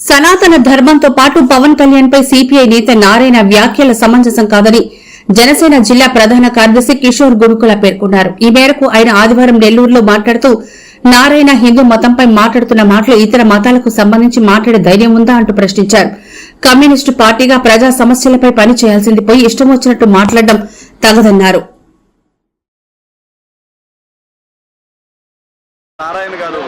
సనాతన ధర్మంతో పాటు పవన్ కళ్యాణ్ పై సిపిఐ నేత నారాయణ వ్యాఖ్యల సమంజసం కాదని జనసేన జిల్లా ప్రధాన కార్యదర్శి కిషోర్ గురుకుల పేర్కొన్నారు. ఈ మేరకు ఆయన ఆదివారం నెల్లూరులో మాట్లాడుతూ నారాయణ హిందూ మతంపై మాట్లాడుతున్న మాటలు ఇతర మతాలకు సంబంధించి మాట్లాడే ధైర్యం ఉందా? అంటూ ప్రశ్నించారు. కమ్యూనిస్టు పార్టీగా ప్రజా సమస్యలపై పని చేయాల్సింది పోయి ఇష్టం వచ్చినట్టు మాట్లాడడం తగదన్నారు. నారాయణ గారు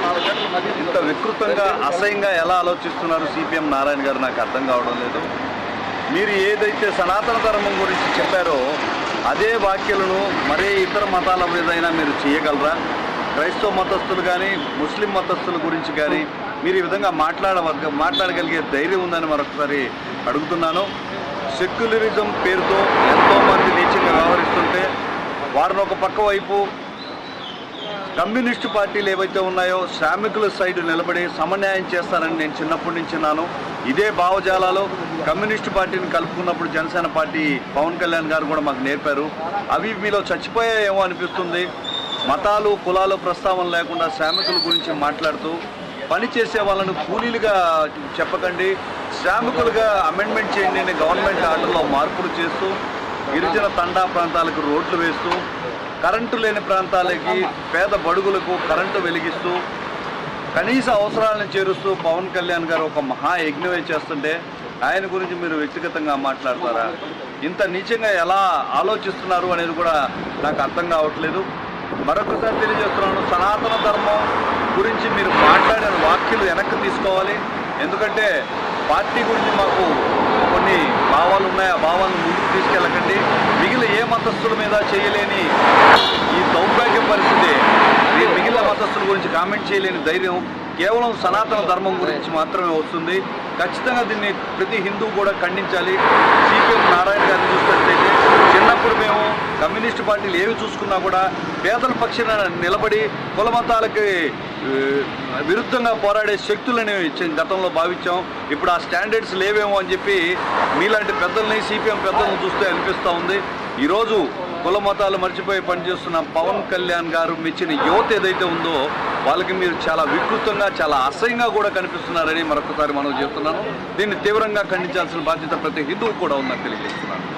ఇంత వికృతంగా అసహ్యంగా ఎలా ఆలోచిస్తున్నారు సిపిఎం నారాయణ గారు? నాకు అర్థం కావడం లేదు. మీరు ఏదైతే సనాతన ధర్మం గురించి చెప్పారో అదే వాక్యలను మరే ఇతర మతాల మీదైనా మీరు చేయగలరా? క్రైస్తవ మతస్థులు కానీ ముస్లిం మతస్థుల గురించి కానీ మీరు ఈ విధంగా మాట్లాడ మాట్లాడగలిగే ధైర్యం ఉందని మరొకసారి అడుగుతున్నాను. సెక్యులరిజం పేరుతో ఎంతోమంది నీచంగా వ్యవహరిస్తుంటే వారిని ఒక పక్క వైపు కమ్యూనిస్టు పార్టీలు ఏవైతే ఉన్నాయో శ్రామికుల సైడ్ నిలబడి సమన్యాయం చేస్తారని నేను చిన్నప్పటి నుంచి ఉన్నాను ఇదే భావజాలలో కమ్యూనిస్టు పార్టీని కలుపుకున్నప్పుడు జనసేన పార్టీ పవన్ కళ్యాణ్ గారు కూడా మాకు నేర్పారు. అవి మీలో చచ్చిపోయాయేమో అనిపిస్తుంది. మతాలు కులాలు ప్రస్తావన లేకుండా శ్రామికుల గురించి మాట్లాడుతూ పని చేసే వాళ్ళను కూలీలుగా చెప్పకండి. శ్రామికులుగా అమెండ్మెంట్ చేయండి గవర్నమెంట్ ఆర్డర్లో మార్పులు చేస్తూ గిరిజన తండా ప్రాంతాలకు రోడ్లు వేస్తూ కరెంటు లేని ప్రాంతాలకి పేద బడుగులకు కరెంటు వెలిగిస్తూ కనీస అవసరాలను చేరుస్తూ పవన్ కళ్యాణ్ గారు ఒక మహా యజ్ఞమే చేస్తుంటే ఆయన గురించి మీరు వ్యక్తిగతంగా మాట్లాడతారా? ఇంత నీచంగా ఎలా ఆలోచిస్తున్నారు అనేది కూడా నాకు అర్థం కావట్లేదు. మరొకసారి తెలియజేస్తున్నాను సనాతన ధర్మం గురించి మీరు మాట్లాడిన వాక్యలు వెనక్కి తీసుకోవాలి. ఎందుకంటే పార్టీ గురించి మాకు కొన్ని భావాలు ఉన్నాయి? ఆ భావాలను ముందుకు తీసుకెళ్ళకండి. మిగిలిన ఏ మతస్థుల మీద చేయలేని ఈ దౌర్భాగ్య పరిస్థితి ఈ మిగిలిన మతస్థుల గురించి కామెంట్ చేయలేని ధైర్యం కేవలం సనాతన ధర్మం గురించి మాత్రమే వస్తుంది. ఖచ్చితంగా దీన్ని ప్రతి హిందూ కూడా ఖండించాలి. సిపిఎం నారాయణ గారిని చూసినట్లయితే కమ్యూనిస్ట్ పార్టీలు ఏవి చూసుకున్నా కూడా పేదల పక్షాన నిలబడి కుల మతాలకి విరుద్ధంగా పోరాడే శక్తులని ఇచ్చే- గతంలో భావించాం. ఇప్పుడు ఆ స్టాండర్డ్స్ లేవేమో అని చెప్పి మీలాంటి పెద్దల్ని సిపిఎం పెద్దలను చూస్తే అనిపిస్తూ ఉంది. ఈరోజు కుల మతాలు మర్చిపోయి పనిచేస్తున్న పవన్ కళ్యాణ్ గారు మెచ్చిన యువత ఏదైతే ఉందో వాళ్ళకి మీరు చాలా వికృతంగా చాలా అసహ్యంగా కూడా కనిపిస్తున్నారని మరొకసారి మనం చెప్తున్నాను. దీన్ని తీవ్రంగా ఖండించాల్సిన బాధ్యత ప్రతి హిందువు కూడా ఉందని తెలియజేస్తున్నాను.